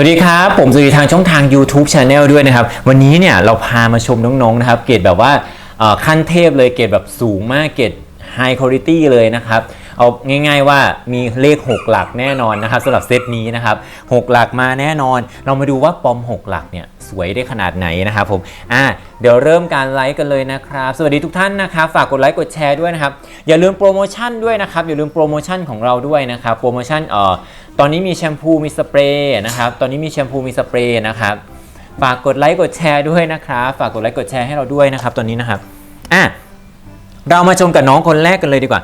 วัสดีครับ ผมสวัสดีทางช่องทาง YouTube Channel ด้วยนะครับ วันนี้เนี่ยเราพามาชมน้องๆนะครับ เกรดแบบว่าขั้นเทพเลยเกรดแบบสูงมากเกรด High Quality เลยนะครับ เอาง่าย ๆ ว่ามีเลข 6 หลักแน่นอนนะครับสำหรับเซตนี้นะครับ6หลักมาแน่นอน เรามาดูว่าปอม 6 หลักเนี่ยสวยได้ขนาดไหนนะครับผมอะเดี๋ยวเริ่มการไลฟ์กันเลยนะครับ สวัสดีทุกท่านนะครับ ฝากกดไลค์กดแชร์ด้วยนะครับ อย่าลืมโปรโมชั่นด้วยนะครับ อย่าลืมโปรโมชั่นของเราด้วยนะครับ โปรโมชั่นเอ่อตอนนี้มีแชมพูมีสเปรย์นะครับ ตอนนี้มีแชมพูมีสเปรย์นะครับ ฝากกดไลค์กดแชร์ด้วยนะครับ ฝากกดไลค์กดแชร์ให้เราด้วยนะครับตอนนี้นะครับ อะ เรามาชมกับน้องคนแรกกันเลยดีกว่า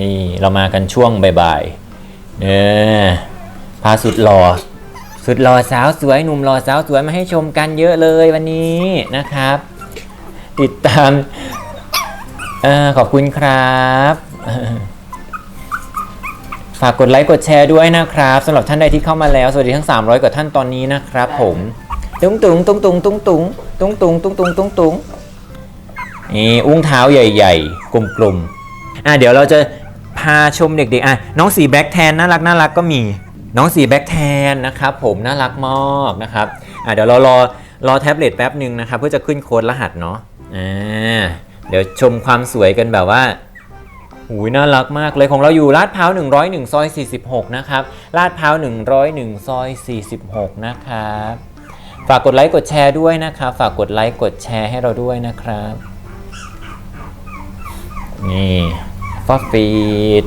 นี่เรามากันช่วงบ่ายๆเนี่ยพาสุดหล่อสุดหล่อสาวสวยหนุ่มหล่อสาวสวยมาให้ชมกันเยอะเลยวันนี้นะครับ ติดตามอขอบคุณครับฝากกดไลค์กดแชร์ด้วยนะครับสำหรับท่านใดที่เข้ามาแล้ว สวัสดีทั้ง 300 กว่าท่านตอนนี้นะครับ ผมตุ้งตุ้งตุ้งตุ้งตุ้งตุ้งตุ้งตุ้งตุ้งตุ้งตุ้งตุ้งนี่อุ้งเท้าใหญ่ ๆ กลมๆ อะเดี๋ยวเราจะพาชมเด็กๆอะน้องสีแบ็คแทนน่ารักน่ารักก็มีน้องสีแบ็คแทนนะครับผมน่ารักมากนะครับอะเดี๋ยวเรารอรอแท็บเล็ตแป๊บหนึ่งนะครับเพื่อจะขึ้นโค้ดรหัสเนาะอ่าเดี๋ยวชมความสวยกันแบบว่าหูยน่ารักมากเลยของเราอยู่ลาดพร้าว101ซอย46 นะครับลาดพร้าว101ซอย46 นะครับ ฝากกดไลค์กดแชร์ด้วยนะครับ ฝากกดไลค์กดแชร์ให้เราด้วยนะครับ นี่ฟอสฟีด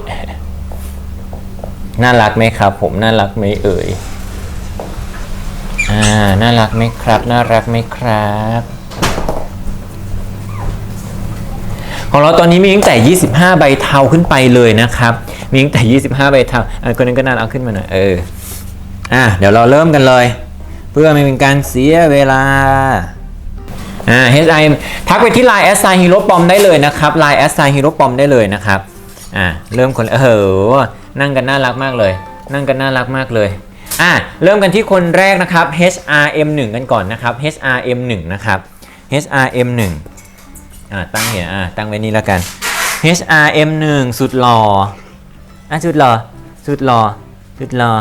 น่ารักไหมครับ ผมน่ารักไหมเอ่ยอ่าน่ารักไหมครับ น่ารักไหมครับ ของเราตอนนี้มีตั้งแต่ 25 ใบเทาขึ้นไปเลยนะครับ มีตั้งแต่ 25 ใบเทาอันคนนั้นก็น่ารักขึ้นมาหน่อยเอออะเดี๋ยวเราเริ่มกันเลย เพื่อไม่เป็นการเสียเวลา อ่า HI ทักไปที่ Line แอสไซฮีโร่ปอมได้เลยนะครับ Line แอสไซฮีโร่ปอมได้เลยนะครับอ่าเริ่มคนเออนั่งกันน่ารักมากเลย นั่งกันน่ารักมากเลยอะเริ่มกันที่คนแรกนะครับ HRM1 กันก่อนนะครับ HRM1 นะครับ HRM1 อ่าตั้งเหียอ่าตั้งไว้นี่แล้วกัน HRM1 สุดหล่ออะสุดหล่อสุดหล่อสุดหล่อ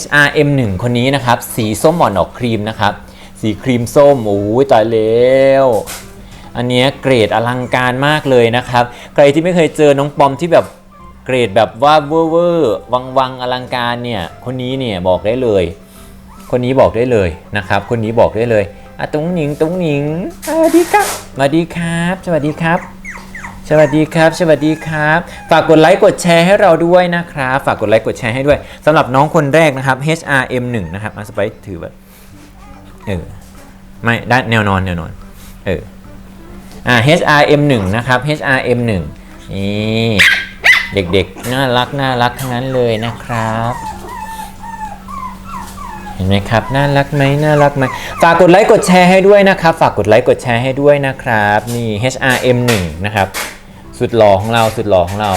HRM1 คนนี้นะครับ สีส้มอ่อนออกครีมนะครับ สีครีมส้มโอ้ยตายแล้วอันนี้เกรดอลังการมากเลยนะครับ ใครที่ไม่เคยเจอน้องปอมที่แบบเกรดแบบว่าเวอร์เวอร์วังวังอลังการเนี่ยคนนี้เนี่ยบอกได้เลย คนนี้บอกได้เลยนะครับ คนนี้บอกได้เลยอะตุ้งหนิงตุ้งหนิงสวัสดีครับสวัสดีครับ สวัสดีครับ สวัสดีครับ สวัสดีครับ ฝากกดไลค์กดแชร์ให้เราด้วยนะครับ ฝากกดไลค์กดแชร์ให้ด้วยสำหรับน้องคนแรกนะครับ HRM1 นะครับอาสไปถือแบบ เออไม่ได้แนวนอนแนวนอนเอออ่า HRM1 นะครับ HRM1 นี่เด็กๆ น่ารักน่ารักทั้งนั้นเลยนะครับ เห็นไหมครับ น่ารักไหมน่ารักไหมฝากกดไลค์กดแชร์ให้ด้วยนะครับ ฝากกดไลค์กดแชร์ให้ด้วยนะครับ นี่ HRM1 นะครับ สุดหล่อของเราสุดหล่อของเรา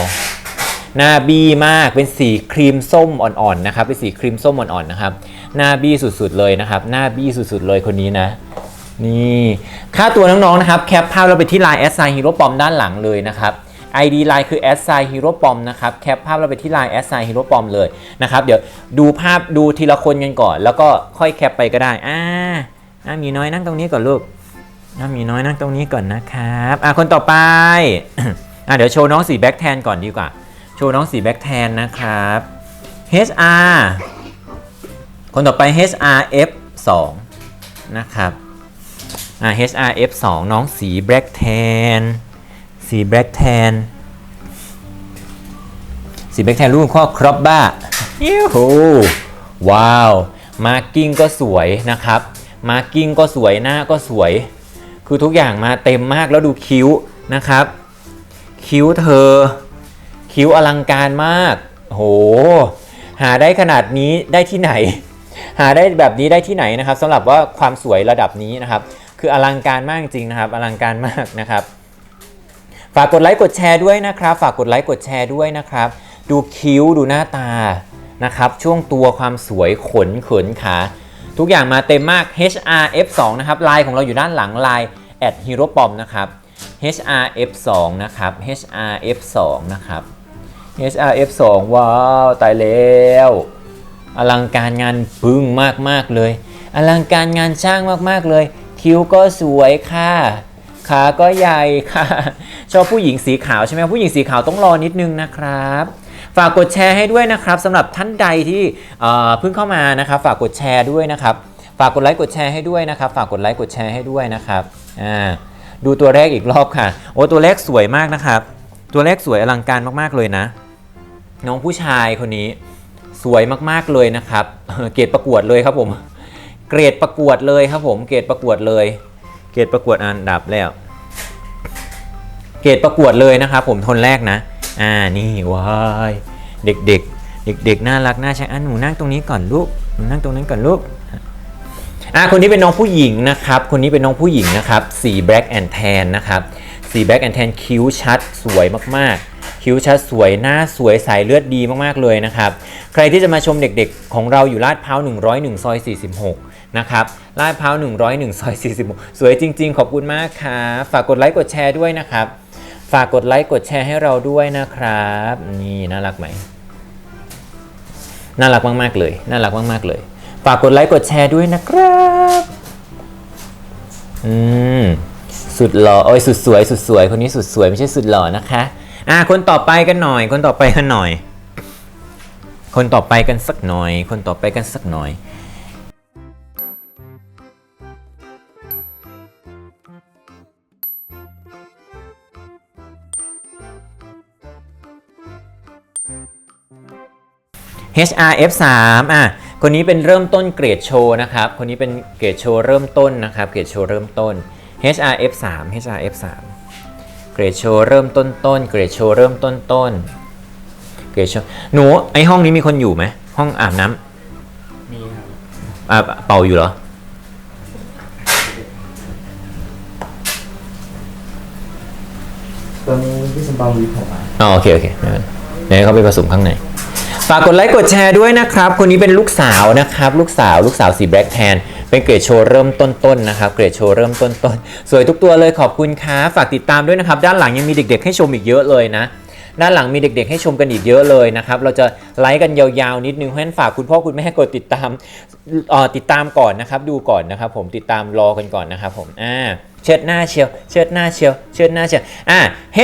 หน้าบีมากเป็นสีครีมส้มอ่อนๆนะครับเป็นสีครีมส้มอ่อนๆนะครับหน้าบีสุดๆเลยนะครับ หน้าบีสุดๆเลยคนนี้นะนี่ค่าตัวน้องๆนะครับแคปภาพเราไปที่ Line แอดไซฮีโร่ปอมด้านหลังเลยนะครับ ID Line คือแอดไซฮีโร่ปอมนะครับแคปภาพเราไปที่ Line แอดไซฮีโร่ปอมเลยนะครับเดี๋ยวดูภาพดูทีละคนกันก่อน แล้วก็ค่อยแคปไปก็ได้อ่าอ่ามีน้อยนั่งตรงนี้ก่อนลูกอ่ามีน้อยนั่งตรงนี้ก่อนนะครับอ่าคนต่อไปอ่าเดี๋ยวโชว์น้องสีแบ็คแทนก่อนดีกว่า โชว์น้องสีแบ็คแทนนะครับ HR คนต่อไป HRF 2นะครับอ่า HRF 2น้องสีแบล็กแทนสีแบล็กแทนสีแบล็กแทนรูปข้อครอบบ้ายูหูว้าว มาร์กิ้งก็สวยนะครับ มาร์กิ้งก็สวยหน้าก็สวย คือทุกอย่างมาเต็มมากแล้วดูคิ้วนะครับ คิ้วเธอ คิ้วอลังการมากโหหาได้ขนาดนี้ได้ที่ไหน หาได้แบบนี้ได้ที่ไหนนะครับสำหรับว่าความสวยระดับนี้นะครับ คืออลังการมากจริงนะครับ อลังการมากนะครับ ฝากกดไลค์กดแชร์ด้วยนะครับ ฝากกดไลค์กดแชร์ด้วยนะครับ ดูคิ้วดูหน้าตานะครับ ช่วงตัวความสวยขนขนขาทุกอย่างมาเต็มมาก HRF2 นะครับไลน์ของเราอยู่ด้านหลังไลน์ at hero pom นะครับ HRF2 นะครับ HRF2 นะครับ HRF2 ว้าว ตายแล้ว อลังการงานปึ้งมาก ๆ เลย อลังการงานช่างมาก ๆ เลย คิ้วก็สวยค่ะ ขาก็ใหญ่ค่ะ ชอบผู้หญิงสีขาวใช่ไหมผู้หญิงสีขาวต้องรอนิดนึงนะครับ ฝากกดแชร์ให้ด้วยนะครับสำหรับท่านใดที่เอ่อเพิ่งเข้ามานะครับ ฝากกดแชร์ด้วยนะครับ ฝากกดไลค์กดแชร์ให้ด้วยนะครับ ฝากกดไลค์กดแชร์ให้ด้วยนะครับอ่าดูตัวแรกอีกรอบค่ะ โอ้ตัวแรกสวยมากนะครับ ตัวแรกสวยอลังการมากๆเลยนะ น้องผู้ชายคนนี้สวยมากๆเลยนะครับ เกรดประกวดเลยครับผม เกรดประกวดเลยครับผม เกรดประกวดเลย เกรดประกวดอันดับแล้ว เกรดประกวดเลยนะครับผมทนแรกนะ อ่านี่ว้ายเด็กๆ เด็กๆน่ารักน่าชังอะหนูนั่งตรงนี้ก่อนลูกหนูนั่งตรงนั้นก่อนลูกอะคนนี้เป็นน้องผู้หญิงนะครับ คนนี้เป็นน้องผู้หญิงนะครับสี black and tan นะครับสี black and tan คิ้วชัดสวยมากๆ คิ้วชัดสวยหน้าสวยสายเลือดดีมากๆเลยนะครับ ใครที่จะมาชมเด็กๆ ของเราอยู่ลาดพร้าว101 ซอย 46 นะครับลาดพร้าว101 ซอย 46 สวยจริง ๆ ขอบคุณมากครับฝากกดไลค์กดแชร์ด้วยนะครับ ฝากกดไลค์กดแชร์ให้เราด้วยนะครับ นี่น่ารักไหมน่ารักมากๆเลยน่ารักมากๆเลย ฝากกดไลค์กดแชร์ด้วยนะครับอืมสุดหล่อโอ้ยสุดสวยสุดสวยคนนี้สุดสวยไม่ใช่สุดหล่อนะคะ อะคนต่อไปกันหน่อย คนต่อไปกันหน่อย คนต่อไปกันสักหน่อย คนต่อไปกันสักหน่อย HRF3 อะคนนี้เป็นเริ่มต้นเกรดโชว์นะครับ คนนี้เป็นเกรดโชว์เริ่มต้นนะครับ เกรดโชว์เริ่มต้น HRF3 HRF3 เกรดโชว์เริ่มต้นต้นเกรดโชว์เริ่มต้นต้นเกรดโชว์หนูไอห้องนี้มีคนอยู่ไหมห้องอาบน้ำมีครับอ่าเป่าอยู่เหรอ ตอนนี้พี่สมบังวีผมมา อ๋อโอเคโอเคไม่เป็นไรเดี๋ยวให้เขาไปผสมข้างใน ฝากกดไลค์กดแชร์ด้วยนะครับ คนนี้เป็นลูกสาวนะครับ ลูกสาวลูกสาวสีแบล็กแทน เป็นเกรดโชว์เริ่มต้นๆนะครับ เกรดโชว์เริ่มต้นๆสวยทุกตัวเลยขอบคุณครับฝากติดตามด้วยนะครับ ด้านหลังยังมีเด็ก ๆ ให้ชมอีกเยอะเลยนะ ด้านหลังมีเด็ก ๆ ให้ชมกันอีกเยอะเลยนะครับ เราจะไลค์กันยาวๆนิดนึงเพราะฉะนั้นฝากคุณพ่อคุณแม่กดติดตามติดตามก่อนนะครับ ดูก่อนนะครับ ผมติดตามรอกันก่อนนะครับ ผมอ่าเชิดหน้าเชียว เชิดหน้าเชียว เชิดหน้าเชียว อ่า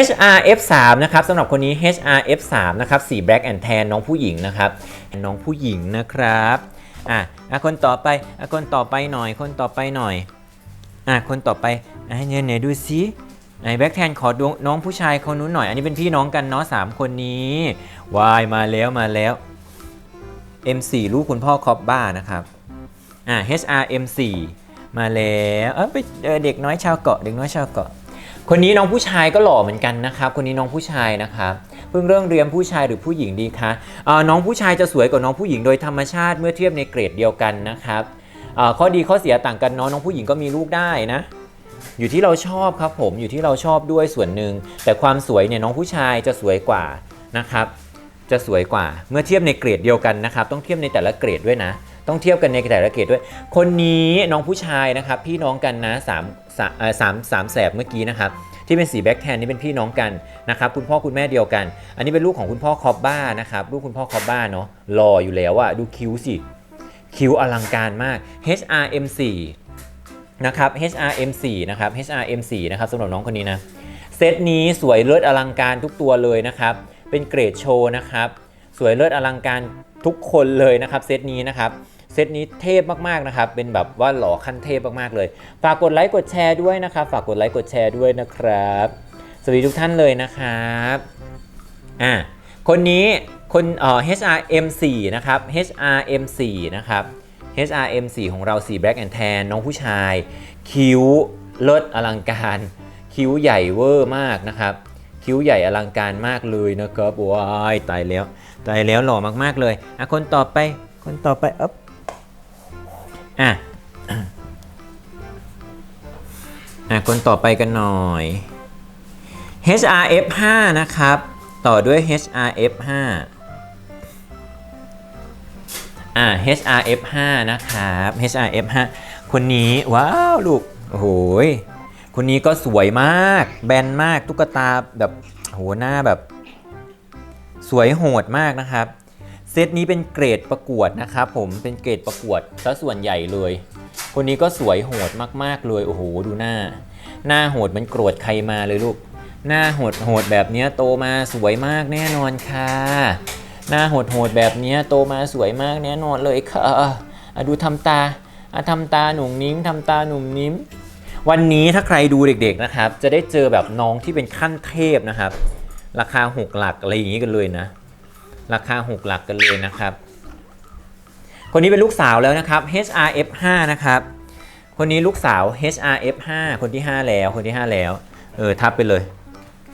HRF3 นะครับสำหรับคนนี้ HRF3 นะครับสี black and tan น้องผู้หญิงนะครับ น้องผู้หญิงนะครับ อะอะคนต่อไปอะคนต่อไปหน่อย คนต่อไปหน่อยอะคนต่อไปอะเนี่ยไหนดูซิไหนแบ็คแทนขอดูน้องผู้ชายคนนู้นหน่อย อันนี้เป็นพี่น้องกันเนาะสามคนนี้วายมาแล้วมาแล้ว M4 ลูกคุณพ่อคอบบ้านะครับอ่า HRM4 มาแล้วเออไปเออเด็กน้อยชาวเกาะเด็กน้อยชาวเกาะ คนนี้น้องผู้ชายก็หล่อเหมือนกันนะครับคนนี้น้องผู้ชายนะครับเพิ่งเริ่มเรียนผู้ชายหรือผู้หญิงดีคะน้องผู้ชายจะสวยกว่าน้องผู้หญิงโดยธรรมชาติเมื่อเทียบในเกรดเดียวกันนะครับข้อดีข้อเสียต่างกันเนาะน้องผู้หญิงก็มีลูกได้นะอยู่ที่เราชอบครับผมอยู่ที่เราชอบด้วยส่วนหนึ่งแต่ความสวยเนี่ยน้องผู้ชายจะสวยกว่านะครับจะสวยกว่าเมื่อเทียบในเกรดเดียวกันนะครับ ต้องเทียบในแต่ละเกรดด้วยนะ ต้องเทียบกันในแต่ละเกรดด้วย คนนี้น้องผู้ชายนะครับพี่น้องกันนะสามสามสามสามแสบเมื่อกี้นะครับที่เป็นสีแบ็คแทนนี่เป็นพี่น้องกันนะครับคุณพ่อคุณแม่เดียวกัน อันนี้เป็นลูกของคุณพ่อคอบบ้านะครับลูกคุณพ่อคอบบ้าเนาะหล่ออยู่แล้วอะดูคิ้วสิคิ้วอลังการมาก HRM4 นะครับ HRM4 นะครับ HRM4 นะครับสำหรับน้องคนนี้นะเซตนี้สวยเลิศอลังการทุกตัวเลยนะครับเป็นเกรดโชว์นะครับสวยเลิศอลังการทุกคนเลยนะครับเซตนี้นะครับ เซตนี้เทพมากๆนะครับ เป็นแบบว่าหล่อขั้นเทพมากๆเลย ฝากกดไลค์กดแชร์ด้วยนะครับ ฝากกดไลค์กดแชร์ด้วยนะครับ สวัสดีทุกท่านเลยนะครับอ่าคนนี้คนเอ่อ HRM4 นะครับ HRM4 นะครับ HRM4 ของเราสี black and tan น้องผู้ชาย คิ้วเลิศอลังการ คิ้วใหญ่เวอร์มากนะครับ คิ้วใหญ่อลังการมากเลยนะครับว้ายตายแล้ว ตายแล้วหล่อมากๆเลยอะคนต่อไปคนต่อไปอ๊บ อะอะคนต่อไปกันหน่อย HRF5 นะครับ ต่อด้วย HRF5 อ่า HRF5 นะครับ HRF5 คนนี้ว้าวลูกโอ้โหยคนนี้ก็สวยมาก แบนมากตุ๊กตาแบบโหหน้าแบบ สวยโหดมากนะครับ ตนี้เป็นเกรดประกวดนะครับผมเป็นเกรดประกวดซะส่วนใหญ่เลย คนนี้ก็สวยโหดมากๆเลยโอ้โหดูหน้า หน้าโหดมันโกรธใครมาเลยลูก หน้าโหดโหดแบบนี้โตมาสวยมากแน่นอนค่ะ หน้าโหดโหดแบบนี้โตมาสวยมากแน่นอนเลยค่ะอะดูทำตาอะทำตาหนุ่มนิ้มทำตาหนุ่มนิ้ม วันนี้ถ้าใครดูเด็กๆนะครับ จะได้เจอแบบน้องที่เป็นขั้นเทพนะครับ ราคาหกหลักอะไรอย่างนี้กันเลยนะ ราคาหกหลักกันเลยนะครับ คนนี้เป็นลูกสาวแล้วนะครับ HRF5 นะครับคนนี้ลูกสาว HRF5 คนที่ 5 แล้วคนที่ 5 แล้ว เออทับไปเลย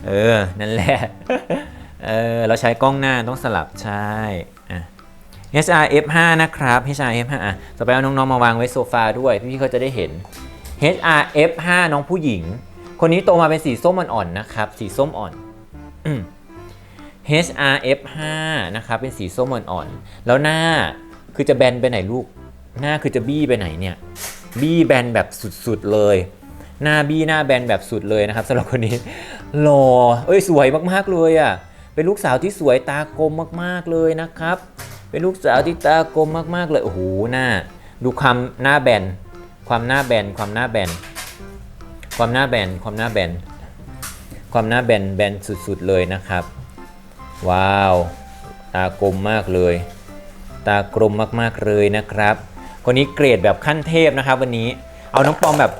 เออ นั่นแหละ เออเราใช้กล้องหน้าต้องสลับใช่อะ HRF5 นะครับ HRF5 อะต่อไปเอาน้องๆมาวางไว้โซฟาด้วย พี่ๆเขาจะได้เห็น HRF5 น้องผู้หญิง คนนี้โตมาเป็นสีส้มอ่อนๆนะครับ สีส้มอ่อนอืม HRF5 นะครับเป็นสีส้มอ่อนๆ แล้วหน้าคือจะแบนไปไหนลูก หน้าคือจะบี้ไปไหนเนี่ย บี้แบนแบบสุดๆเลย หน้าบี้หน้าแบนแบบสุดเลยนะครับสำหรับคนนี้หล่อเอ้ยสวยมากๆเลยอะ เป็นลูกสาวที่สวยตากลมมากๆเลยนะครับ เป็นลูกสาวที่ตากลมมากๆเลย โอ้โหหน้า ดูความหน้าแบน ความหน้าแบน ความหน้าแบน ความหน้าแบน ความหน้าแบน ความหน้าแบนแบนสุดๆเลยนะครับ ว้าว ตากลมมากเลย ตากลมมากๆเลยนะครับ คนนี้เกรดแบบขั้นเทพนะครับวันนี้ เอาน้องปอมแบบ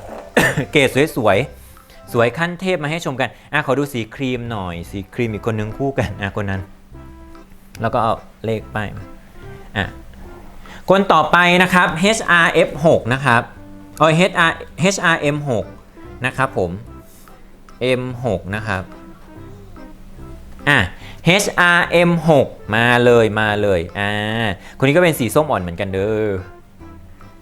เกรดสวยๆ สวยขั้นเทพมาให้ชมกัน อะขอดูสีครีมหน่อย สีครีมอีกคนนึงคู่กัน อะคนนั้น แล้วก็เอาเลขไปอะ คนต่อไปนะครับ HRF6 นะครับเอ้ย HR HRM6 นะครับผม M6 นะครับ อะ HRM6 มาเลยมาเลยอ่าคนนี้ก็เป็นสีส้มอ่อนเหมือนกันเด้อ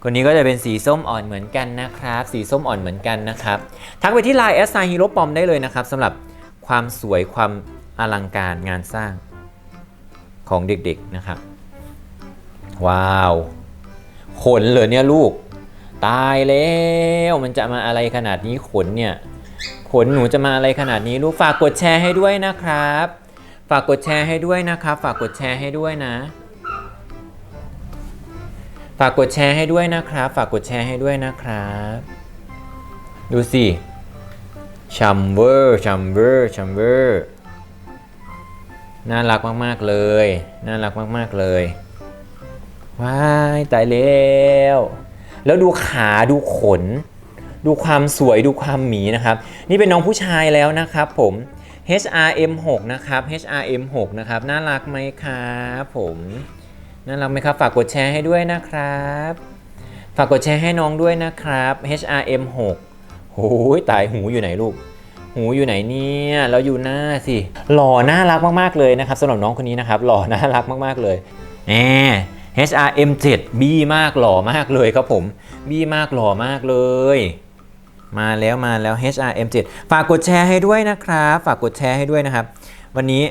คนนี้ก็จะเป็นสีส้มอ่อนเหมือนกันนะครับ สีส้มอ่อนเหมือนกันนะครับ ทักไปที่ Line แอสไซฮีโร่ปอมได้เลยนะครับสำหรับความสวยความอลังการงานสร้างของเด็กๆนะครับ ว้าว ขนเหรอเนี่ยลูก ตายแล้วมันจะมาอะไรขนาดนี้ขนเนี่ย ขนหนูจะมาอะไรขนาดนี้ลูกฝากกดแชร์ให้ด้วยนะครับากกดแชร์ให้ด้วยนะครับ ฝากกดแชร์ให้ด้วยนะ ฝากกดแชร์ให้ด้วยนะครับ ฝากกดแชร์ให้ด้วยนะครับ ดูสิชัมเวอร์ชัมเวอร์ชัมเวอร์น่ารักมากๆเลย น่ารักมากๆเลย ว้ายตายแล้ว แล้วดูขาดูขน ดูความสวยดูความหมีนะครับ นี่เป็นน้องผู้ชายแล้วนะครับผม HRM6 นะครับ HRM6 นะครับ น่ารักไหมครับผม น่ารักไหมครับ ฝากกดแชร์ให้ด้วยนะครับ ฝากกดแชร์ให้น้องด้วยนะครับ HRM6 โอ้ยตายหูอยู่ไหนลูก หูอยู่ไหนเนี่ยแล้วอยู่หน้าสิ หล่อน่ารักมากๆเลยนะครับสำหรับน้องคนนี้นะครับ หล่อน่ารักมากๆเลยแหม HRM7 บี้มากหล่อมากเลยครับผมบี้มากหล่อมากเลย มาแล้วมาแล้ว HRM7 ฝากกดแชร์ให้ด้วยนะครับ ฝากกดแชร์ให้ด้วยนะครับ วันนี้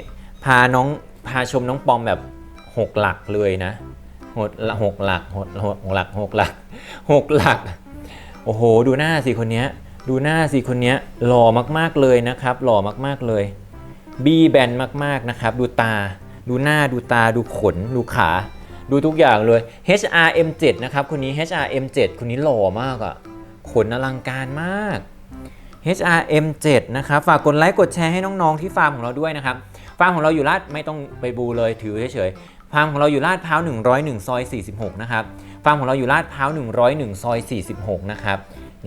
พาน้องพาชมน้องปอมแบบ 6 หลักเลยนะหกหกหลักหกหกหลักหกหลักหกหลัก โอ้โห ดูหน้าสิคนนี้ดูหน้าสิคนนี้หล่อมากๆเลยนะครับ หล่อมากๆเลย บี้แบนมากๆนะครับ ดูตา ดูหน้าดูตาดูขน ดูขา ดูทุกอย่างเลย HRM7 นะครับคนนี้ HRM7 คนนี้หล่อมากอะ่ะ ขนอลังการมาก HRM7 นะครับ ฝากกดไลค์กดแชร์ให้น้องๆที่ฟาร์มของเราด้วยนะครับ ฟาร์มของเราอยู่ลาดไม่ต้องไปบูเลยถือเฉยๆ ฟาร์มของเราอยู่ลาดพร้าว101 ซอย 46 นะครับ ฟาร์มของเราอยู่ลาดพร้าว101 ซอย 46 นะครับ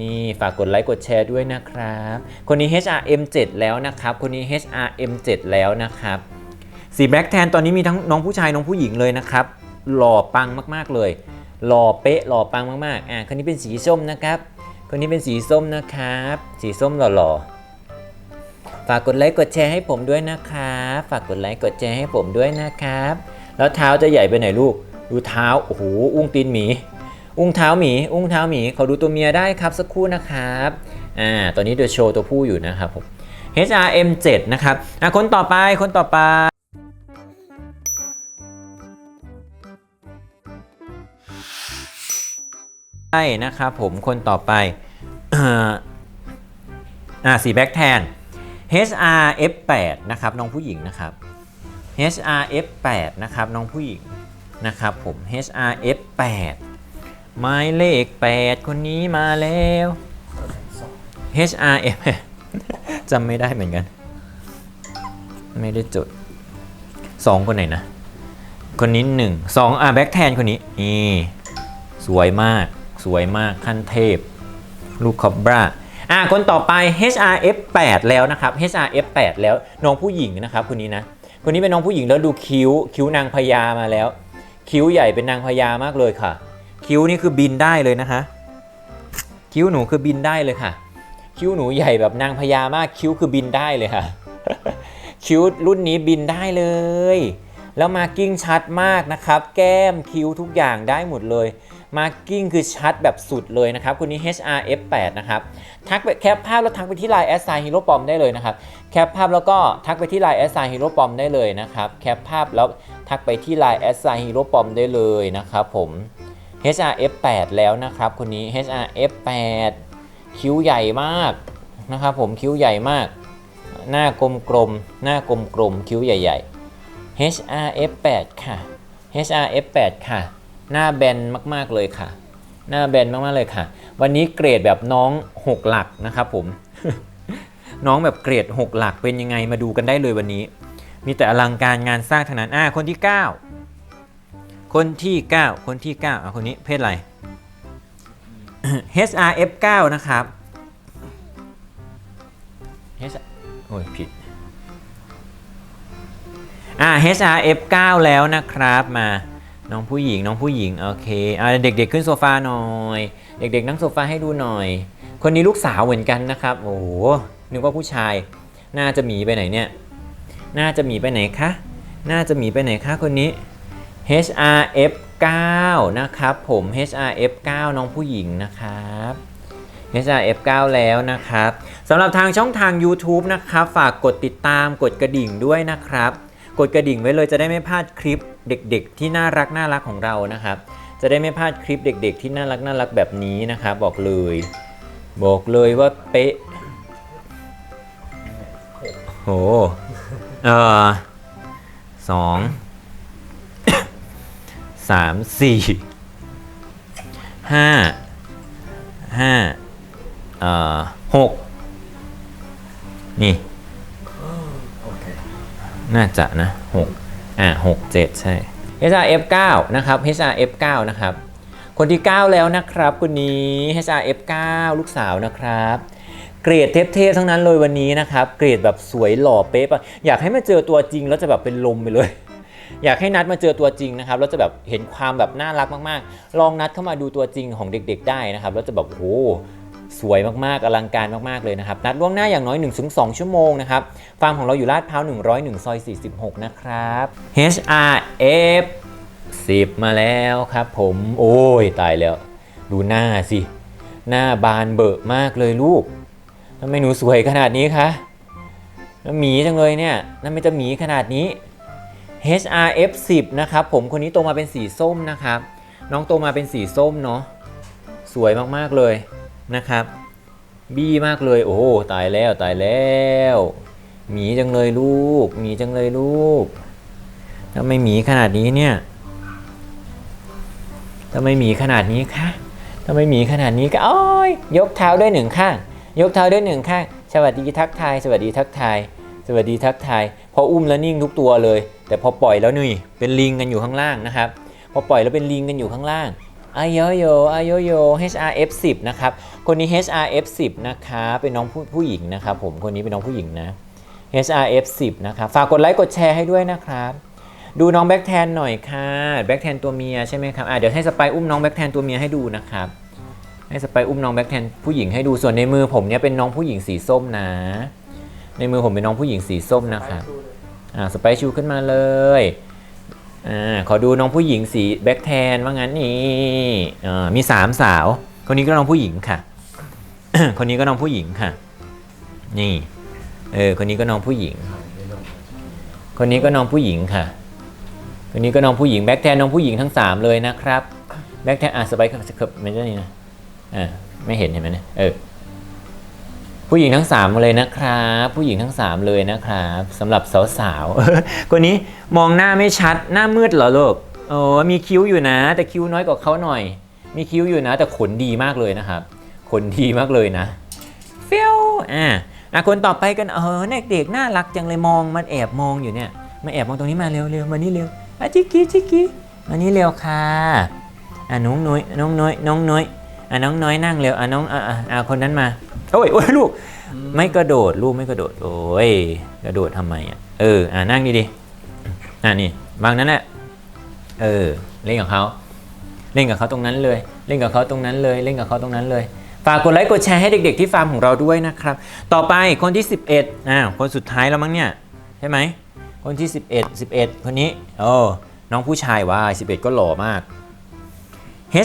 นี่ฝากกดไลค์กดแชร์ด้วยนะครับ คนนี้ HRM7 แล้วนะครับ คนนี้ HRM7 แล้วนะครับสีแบล็กแทนตอนนี้มีทั้งน้องผู้ชายน้องผู้หญิงเลยนะครับ หล่อปังมากๆเลย หล่อเป๊ะหล่อปังมากๆ อะคนนี้เป็นสีส้มนะครับ คนนี้เป็นสีส้มนะครับ สีส้มหล่อๆ ฝากกดไลค์กดแชร์ให้ผมด้วยนะครับ ฝากกดไลค์กดแชร์ให้ผมด้วยนะครับ แล้วเท้าจะใหญ่ไปไหนลูก ดูเท้า โอ้โห อุ้งตีนหมี อุ้งเท้าหมี อุ้งเท้าหมี ขอดูตัวเมียได้ครับสักครู่นะครับ อ่า ตอนนี้เดี๋ยวโชว์ตัวผู้อยู่นะครับผม HRM7 นะครับ อะคนต่อไป คนต่อไป นะครับผมคนต่อไปอ่าสีแบ็กแทน HRF8 นะครับน้องผู้หญิงนะครับ HRF8 นะครับน้องผู้หญิงนะครับผม HRF 8 หมายเลข 8 คนนี้มาแล้ว HRF จำไม่ได้เหมือนกัน ไม่ได้จดสองคนไหนนะ คนนี้หนึ่งสองอะแบ็คแทนคนนี้นี่สวยมาก สวยมากขั้นเทพ ลูกคอบราอะคนต่อไป HRF 8 แล้วนะครับ HRF 8 แล้วน้องผู้หญิงนะครับคนนี้นะคนนี้เป็นน้องผู้หญิงแล้วดูคิ้ว คิ้วนางพญามาแล้ว คิ้วใหญ่เป็นนางพญามากเลยค่ะ คิ้วนี่คือบินได้เลยนะคะ คิ้วหนูคือบินได้เลยค่ะ คิ้วหนูใหญ่แบบนางพญามากคิ้วคือบินได้เลยค่ะ คิ้วรุ่นนี้บินได้เลย แล้วมาร์กิ้งชัดมากนะครับ แก้มคิ้วทุกอย่างได้หมดเลย มาร์กิ้งคือชัดแบบสุดเลยนะครับคนนี้ HRF8 นะครับ ทักไปแคปภาพแล้วทักไปที่ไลน์แอสไซฮีโร่ปอมได้เลยนะครับ แคปภาพแล้วก็ทักไปที่ไลน์แอสไซฮีโร่ปอมได้เลยนะครับ แคปภาพแล้วทักไปที่ไลน์แอสไซฮีโร่ปอมได้เลยนะครับผม HRF8 แล้วนะครับคนนี้ HRF8 คิ้วใหญ่มากนะครับผมคิ้วใหญ่มาก หน้ากลมๆหน้ากลมๆคิ้วใหญ่ๆ HRF8 ค่ะ HRF8 ค่ะ หน้าแบนมากๆเลยค่ะ หน้าแบนมากๆเลยค่ะ วันนี้เกรดแบบน้อง 6 หลักนะครับผม น้องแบบเกรด 6 หลักเป็นยังไงมาดูกันได้เลยวันนี้ มีแต่อลังการงานสร้างเท่านั้นอ่าคนที่ 9 คนที่ 9 คนที่9อะคนนี้เพศอะไร HRF9 นะครับ H โอ้ยผิดอ่า HRF9 แล้วนะครับมา น้องผู้หญิงน้องผู้หญิงโอเคอ่าเด็กๆขึ้นโซฟาหน่อย เด็กๆนั่งโซฟาให้ดูหน่อย คนนี้ลูกสาวเหมือนกันนะครับ โอ้โหนึกว่าผู้ชาย น่าจะหมีไปไหนเนี่ย น่าจะหมีไปไหนคะ น่าจะหมีไปไหนคะคนนี้ HRF9 นะครับผม HRF9 น้องผู้หญิงนะครับ HRF9 แล้วนะครับสำหรับทางช่องทาง YouTube นะครับ ฝากกดติดตามกดกระดิ่งด้วยนะครับ กดกระดิ่งไว้เลยจะได้ไม่พลาดคลิปเด็กๆ ที่น่ารักน่ารักของเรานะครับ จะได้ไม่พลาดคลิปเด็ก ๆ ที่น่ารักน่ารักแบบนี้นะครับบอกเลย บอกเลยว่าเป๊ะโหเออสองสามสี่ห้าห้าเอ่อหก น่าจะนะหกอ่าหกเจ็ดใช่ HRF9 นะครับ HRF9 นะครับ คนที่ 9 แล้วนะครับคนนี้ HRF9 ลูกสาวนะครับเกรดเทพๆทั้งนั้นเลยวันนี้นะครับ เกรดแบบสวยหล่อเป๊ะอยากให้มาเจอตัวจริงแล้วจะแบบเป็นลมไปเลย อยากให้นัดมาเจอตัวจริงนะครับแล้วจะแบบเห็นความแบบน่ารักมากๆ ลองนัดเข้ามาดูตัวจริงของเด็ก ๆ ได้นะครับแล้วจะแบบโอ้โห สวยมากๆอลังการมากๆเลยนะครับนัดล่วงหน้าอย่างน้อย 1-2 ชั่วโมงนะครับฟาร์มของเราอยู่ลาดพร้าว101ซอย46 นะครับ HRF 10 มาแล้วครับผมโอ้ยตายแล้ว ดูหน้าสิ หน้าบานเบอะมากเลยลูกทำไมหนูสวยขนาดนี้คะแล้วหมีจังเลยเนี่ยนั่นไม่จะหมีขนาดนี้ HRF 10นะครับผมคนนี้โตมาเป็นสีส้มนะครับ น้องโตมาเป็นสีส้มเนาะสวยมากๆเลย นะครับ บี้มากเลย โอ้ตายแล้วตายแล้วหมีจังเลยลูกหมีจังเลยลูกทำไมหมีขนาดนี้เนี่ยทำไมหมีขนาดนี้คะทำไมหมีขนาดนี้ก็โอ้ยยกเท้าด้วยหนึ่งข้าง ยกเท้าด้วยหนึ่งข้าง สวัสดีทักทาย สวัสดีทักทาย สวัสดีทักทาย พออุ้มแล้วนิ่งทุกตัวเลย แต่พอปล่อยแล้วนี่ เป็นลิงกันอยู่ข้างล่างนะครับ พอปล่อยแล้วเป็นลิงกันอยู่ข้างล่าง อายโยโยอายโยโย HRF 10นะครับ คนนี้ HRF 10นะคะเป็นน้องผู้ผู้หญิงนะครับผม คนนี้เป็นน้องผู้หญิงนะ HRF 10นะครับ ฝากกดไลค์กดแชร์ให้ด้วยนะครับ ดูน้องแบ็กแทนหน่อยค่ะแบ็กแทนตัวเมียใช่ไหมครับ อะเดี๋ยวให้สไปอุ้มน้องแบ็กแทนตัวเมียให้ดูนะครับ ให้สไปอุ้มน้องแบ็กแทนผู้หญิงให้ดู ส่วนในมือผมเนี่ยเป็นน้องผู้หญิงสีส้มนะ ในมือผมเป็นน้องผู้หญิงสีส้มนะครับ อ่าสไปชูขึ้นมาเลย อ่าขอดูน้องผู้หญิงสีแบ็กแทนว่างั้นนี่อ่ามีสามสาว คนนี้ก็น้องผู้หญิงค่ะ คนนี้ก็น้องผู้หญิงค่ะ นี่ เออ คนนี้ก็น้องผู้หญิง คนนี้ก็น้องผู้หญิงค่ะ คนนี้ก็น้องผู้หญิงแบ็กแทนน้องผู้หญิงทั้งสามเลยนะครับ แบ็กแทนอะสไปค์ครับไม่ใช่นี่นะอ่าไม่เห็นเห็นไหมเนี่ย เออ ผู้หญิงทั้งสามเลยนะครับ ผู้หญิงทั้งสามเลยนะครับสำหรับสาวๆคนนี้มองหน้าไม่ชัดหน้ามืดเหรอลูกโอ้มีคิ้วอยู่นะ แต่คิ้วน้อยกว่าเขาหน่อย มีคิ้วอยู่นะ แต่ขนดีมากเลยนะครับ ขนดีมากเลยนะเฟี้ยวอะอะคนต่อไปกันเออเด็กๆน่ารักจังเลยมองมันแอบมองอยู่เนี่ยมาแอบมองตรงนี้มาเร็วเร็วมานี่เร็วอะจิกกี้จิกกี้มานี่เร็วค่ะอะน้องน้อยน้องน้อยน้องน้อยอะน้องน้อยนั่งเร็วอะน้องอะอะอะคนนั้นมา โอ้ยโอ้ยลูก ไม่กระโดดลูกไม่กระโดด โอ้ยกระโดดทำไมอะเอออะนั่งดีๆอะนี่วางนั้นแหละเออ เล่นกับเขาเล่นกับเขาตรงนั้นเลย เล่นกับเขาตรงนั้นเลย เล่นกับเขาตรงนั้นเลยฝากกดไลค์กดแชร์ให้เด็กๆที่ฟาร์มของเราด้วยนะครับ ต่อไปคนที่ 11อ้าวคนสุดท้ายแล้วมั้งเนี่ยใช่ไหมคนที่ 11 11 คนนี้โอ้น้องผู้ชายว่า 11 ก็หล่อมาก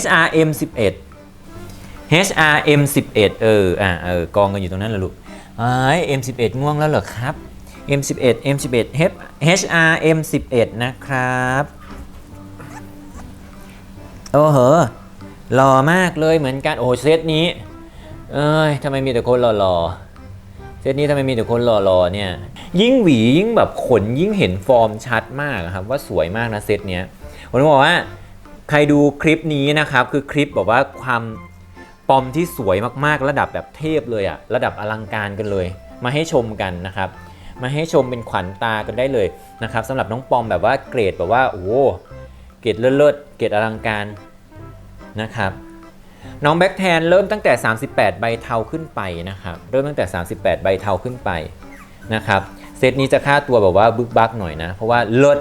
HRM 11 HRM 11 เอออะเออกองกันอยู่ตรงนั้นแหละลูกไอ้ M11 ง่วงแล้วเหรอครับ M11 M11 HRM 11 นะครับโอ้โหหล่อมากเลยเหมือนกันโอ้เซตนี้ เอ้ยทำไมมีแต่คนหล่อๆเซตนี้ทำไมมีแต่คนหล่อๆเนี่ย ยิ่งหวียิ่งแบบขนยิ่งเห็นฟอร์มชัดมากครับ ว่าสวยมากนะเซตเนี้ยผมบอกว่าใครดูคลิปนี้นะครับ คือคลิปแบบว่าความ ปอมที่สวยมากๆ ระดับแบบเทพเลยอะระดับอลังการกันเลย มาให้ชมกันนะครับ มาให้ชมเป็นขวัญตากันได้เลยนะครับสำหรับน้องปอมแบบว่าเกรดแบบว่าโอ้โหเกรดเลิศๆเกรดอลังการนะครับน้องแบ็กแทนเริ่มตั้งแต่ 38 ใบเทาขึ้นไปนะครับ เริ่มตั้งแต่ 38 ใบเทาขึ้นไปนะครับเซตนี้จะค่าตัวแบบว่าบึกบักหน่อยนะ เพราะว่าเลิศ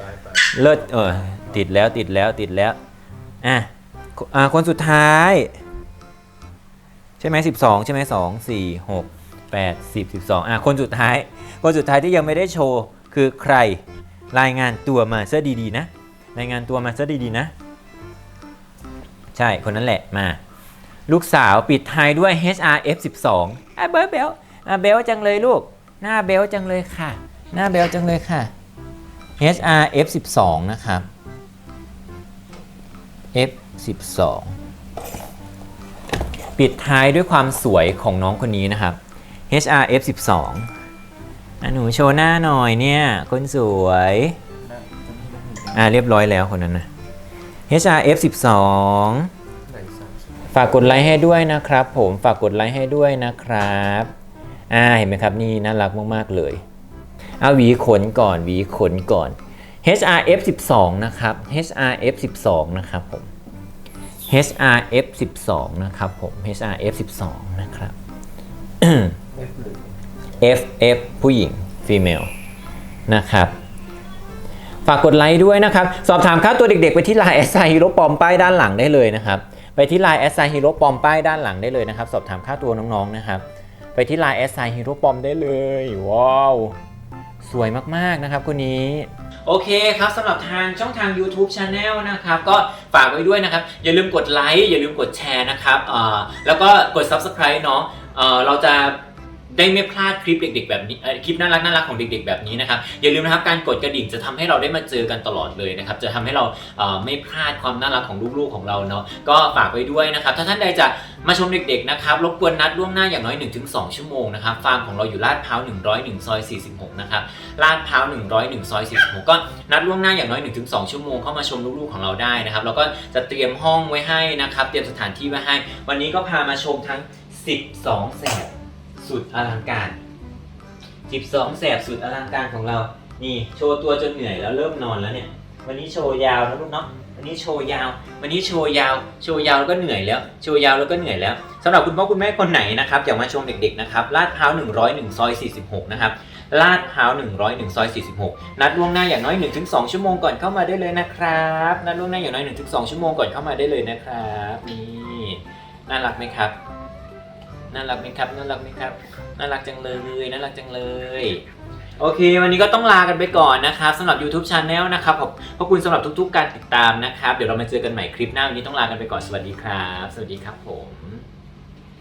บายบายเลิศเออติดแล้วติดแล้วติดแล้วอะคอะคนสุดท้ายใช่ไหม12ใช่ไหม2 4 6 8 10 12อะคนสุดท้าย คนสุดท้ายที่ยังไม่ได้โชว์คือใครรายงานตัวมาซะดีๆนะ รายงานตัวมาซะดีๆนะ ใช่คนนั้นแหละมา ลูกสาวปิดท้ายด้วย HRF 12อะเบลเบลอะเบลจังเลยลูก หน้าเบลจังเลยค่ะ หน้าเบลจังเลยค่ะ HRF 12นะครับ F 12 ปิดท้ายด้วยความสวยของน้องคนนี้นะครับ HRF 12อะหนูโชว์หน้าหน่อยเนี่ยคนสวย อ่าเรียบร้อยแล้วคนนั้นนะ HRF 12ฝากกดไลค์ให้ด้วยนะครับผมฝากกดไลค์ให้ด้วยนะครับอ่าเห็นไหมครับนี่น่ารักมากๆเลยเอาหวีขนก่อนหวีขนก่อน HRF 12นะครับ HRF 12นะครับผม HRF 12 นะครับผม HRF 12 นะครับ F F ผู้หญิง female นะครับ ฝากกดไลค์ด้วยนะครับ สอบถามค่าตัวเด็กๆ ไปที่ไลน์แอสไซฮีโร่ปอมป้ายด้านหลังได้เลยนะครับ ไปที่ไลน์แอสไซฮีโร่ปอมป้ายด้านหลังได้เลยนะครับ สอบถามค่าตัวน้องๆนะครับ ไปที่ไลน์แอสไซฮีโร่ปอมได้เลย ว้าว สวยมากๆนะครับคนนี้ โอเคครับสำหรับทางช่องทาง YouTube Channel นะครับ ก็ฝากไว้ด้วยนะครับ อย่าลืมกดไลค์อย่าลืมกดแชร์นะครับแล้วก็กด Subscribe เนาะเราจะ ได้ไม่พลาดคลิปเด็ก ๆ แบบนี้คลิปน่ารักน่ารักของเด็ก ๆ แบบนี้นะครับอย่าลืมนะครับการกดกระดิ่งจะทำให้เราได้มาเจอกันตลอดเลยนะครับจะทำให้เราไม่พลาดความน่ารักของลูกๆของเราเนาะก็ฝากไว้ด้วยนะครับถ้าท่านใดจะมาชมเด็กๆนะครับรบกวนนัดล่วงหน้าอย่างน้อย 1-2 ชั่วโมงนะครับฟาร์มของเราอยู่ลาดพร้าว101ซอย46นะครับลาดพร้าว101ซอย46ก็นัดล่วงหน้าอย่างน้อย 1-2 ชั่วโมงเข้ามาชมลูกๆของเราได้นะครับแล้วก็จะเตรียมห้องไว้ให้นะครับเตรียมสถานที่ไว้ให้ วันนี้ก็พามาชมทั้ง 12แสบ สุดอลังการ12แสบสุดอลังการของเรา นี่โชว์ตัวจนเหนื่อยแล้วเริ่มนอนแล้วเนี่ย วันนี้โชว์ยาวนะลูกเนาะ วันนี้โชว์ยาว วันนี้โชว์ยาว โชว์ยาวแล้วก็เหนื่อยแล้ว โชว์ยาวแล้วก็เหนื่อยแล้วสำหรับคุณพ่อคุณแม่คนไหนนะครับอยากมาชมเด็กๆนะครับลาดพร้าว101ซอย46 นะครับลาดพร้าว101ซอย46 นัดล่วงหน้าอย่างน้อย 1-2 ชั่วโมงก่อนเข้ามาได้เลยนะครับ นัดล่วงหน้าอย่างน้อย 1-2 ชั่วโมงก่อนเข้ามาได้เลยนะครับ นี่ น่ารักไหมครับ น่ารักไหมครับ น่ารักไหมครับ น่ารักจังเลย น่ารักจังเลย โอเค วันนี้ก็ต้องลากันไปก่อนนะครับสำหรับ YouTube Channel นะครับขอบขอบคุณสำหรับทุกๆ การติดตามนะครับ เดี๋ยวเรามาเจอกันใหม่คลิปหน้าวันนี้ต้องลากันไปก่อน สวัสดีครับ สวัสดีครับผม